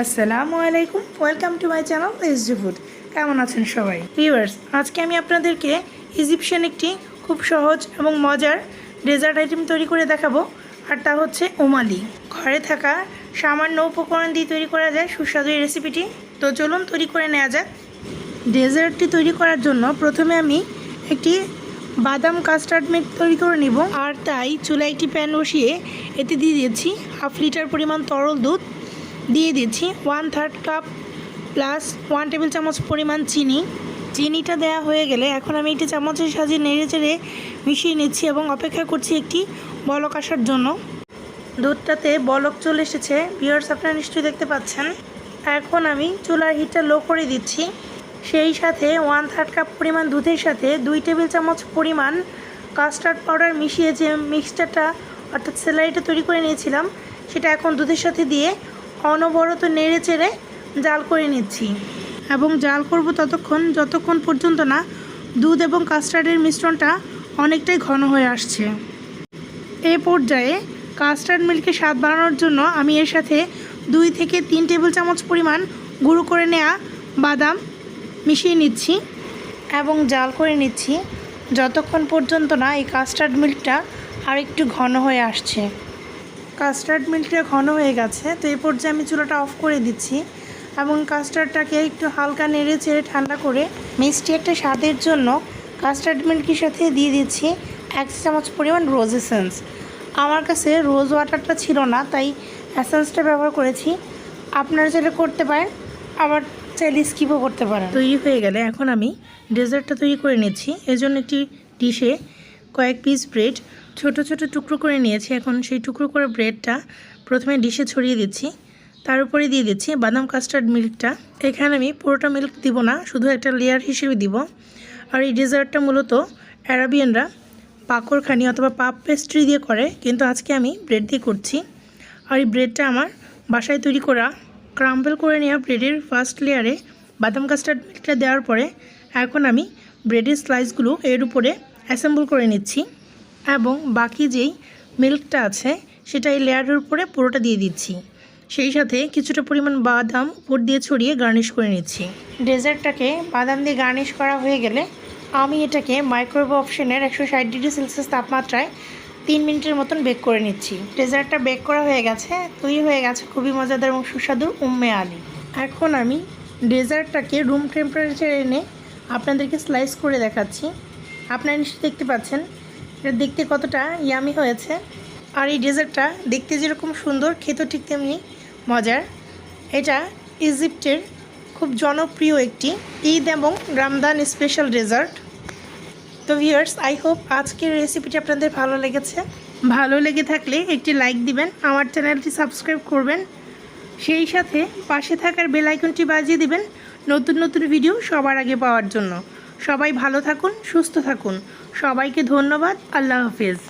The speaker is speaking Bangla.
আসসালামু আলাইকুম welcome to my channel S D কেমন আছেন সবাই? ভিউয়ার্স আজকে আমি আপনাদেরকে ইজিপশিয়ান একটি খুব সহজ এবং মজার ডেজার্ট আইটেম তৈরি করে দেখাবো, আর তা হচ্ছে ওমালি ঘরে থাকা সামান্য উপকরণ দিয়ে তৈরি করা যায় সুস্বাদু এই রেসিপিটি তো চলুন তৈরি করে নেওয়া যাক। ডেজার্টটি তৈরি করার জন্য প্রথমে আমি একটি বাদাম কাস্টার্ড মিল্ক তৈরি করে নিব, আর তাই চুলায় একটি প্যান বসিয়ে এতে দিয়ে দিয়েছি হাফ লিটার পরিমাণ তরল দুধ দিয়ে দিচ্ছি one third cup plus one table চামচ পরিমাণ চিনি। চিনিটা দেওয়া হয়ে গেলে এখন আমি একটি চামচের সাহায্যে নেড়ে চেড়ে মিশিয়ে নিচ্ছি এবং অপেক্ষা করছি একটি বলক আসার জন্য। দুধটাতে বলক চলে এসেছে। বিয়ার্স আপনারা নিশ্চয়ই দেখতে পাচ্ছেন। এখন আমি চুলার হিটটা লো করে দিচ্ছি। সেই সাথে ওয়ান থার্ড কাপ পরিমাণ দুধের সাথে দুই টেবিল চামচ পরিমাণ কাস্টার্ড পাউডার মিশিয়ে যে মিক্সচারটা অর্থাৎ স্যালারিটা তৈরি করে নিয়েছিলাম, সেটা এখন দুধের সাথে দিয়ে অনবরত নেড়ে চেড়ে জাল করে নিচ্ছি। এবং জাল করব ততক্ষণ, যতক্ষণ পর্যন্ত না দুধ এবং কাস্টার্ডের মিশ্রণটা অনেকটাই ঘন হয়ে আসছে। এই পর্যায়ে কাস্টার্ড মিল্কের স্বাদ বাড়ানোর জন্য আমি এর সাথে দুই থেকে তিন টেবিল চামচ পরিমাণ গুঁড়ো করে নেওয়া বাদাম মিশিয়ে নিচ্ছি এবং জাল করে নিচ্ছি। যতক্ষণ পর্যন্ত না এই কাস্টার্ড মিল্কটা আর একটু ঘন হয়ে আসছে। কাস্টার্ড মিল্কটা ঘন হয়ে গেছে, তো এই পর্যায়ে আমি চুলাটা অফ করে দিচ্ছি এবং কাস্টার্ডটাকে একটু হালকা নেড়ে চেড়ে ঠান্ডা করে মিষ্টি একটা স্বাদের জন্য কাস্টার্ড মিল্কের সাথে দিয়ে দিচ্ছি এক চামচ পরিমাণ রোজ এসেন্স আমার কাছে রোজ ওয়াটারটা ছিল না, তাই এসেন্সটা ব্যবহার করেছি। আপনারা চাইলে করতে পারেন, আবার চাইলে স্কিপও করতে পারেন। তৈরি হয়ে গেলে এখন আমি ডেজার্টটা তৈরি করে নিচ্ছি। এজন্য একটি ডিশে কয়েক পিস ব্রেড ছোট ছোট টুকরো করে নিয়েছি। এখন সেই টুকরো করে ব্রেডটা প্রথমে ডিশে ছড়িয়ে দিচ্ছি। তার উপরে দিয়ে দিচ্ছি বাদাম কাস্টার্ড মিল্কটা এখানে আমি পুরোটা মিল্ক দিব না, শুধু একটা লেয়ার হিসেবে দিব। আর এই ডেজার্টটা মূলত অ্যারাবিয়ানরা পাকড়খানি অথবা পাপ পেস্ট্রি দিয়ে করে, কিন্তু আজকে আমি ব্রেড দিয়ে করছি। আর এই ব্রেডটা আমার বাসায় তৈরি করা ক্রাম্বল করে নেওয়া ব্রেডের ফার্স্ট লেয়ারে বাদাম কাস্টার্ড মিল্কটা দেওয়ার পরে, এখন আমি ব্রেডের স্লাইসগুলো এর উপরে অ্যাসেম্বল করে নিচ্ছি। এবং বাকি যেই মিল্কটা আছে, সেটা এই লেয়ারের উপরে পুরোটা দিয়ে দিচ্ছি। সেই সাথে কিছুটা পরিমাণ বাদাম উপর দিয়ে ছড়িয়ে গার্নিশ করে নিচ্ছি। ডেজার্টটাকে বাদাম দিয়ে গার্নিশ করা হয়ে গেলে আমি এটাকে মাইক্রোওয়েভ অপশনের একশো ষাট ডিগ্রি সেলসিয়াস তাপমাত্রায় তিন মিনিটের মতন বেক করে নিচ্ছি। ডেজার্টটা বেক করা হয়ে গেছে, তৈরি হয়ে গেছে খুবই মজাদার এবং সুস্বাদু উম্মে আলি। এখন আমি ডেজার্টটাকে রুম টেম্পারেচারে এনে আপনাদেরকে স্লাইস করে দেখাচ্ছি। আপনারা নিশ্চয়ই দেখতে পাচ্ছেন এটা দেখতে কতটা ইয়ামি হয়েছে। আর এই ডেজার্টটা দেখতে যেরকম সুন্দর, খেতেও ঠিক তেমনি মজার। এটা ইজিপ্টের খুব জনপ্রিয় একটি ঈদ এবং রামদান স্পেশাল ডেজার্ট তো ভিউয়ার্স আই হোপ আজকের রেসিপিটি আপনাদের ভালো লেগেছে। ভালো লেগে থাকলে একটি লাইক দিবেন, আমার চ্যানেলটি সাবস্ক্রাইব করবেন। সেই সাথে পাশে থাকার বেল আইকনটি বাজিয়ে দিবেন, নতুন নতুন ভিডিও সবার আগে পাওয়ার জন্য। সবাই ভালো থাকুন সুস্থ থাকুন। সবাইকে ধন্যবাদ আল্লাহ হাফিজ।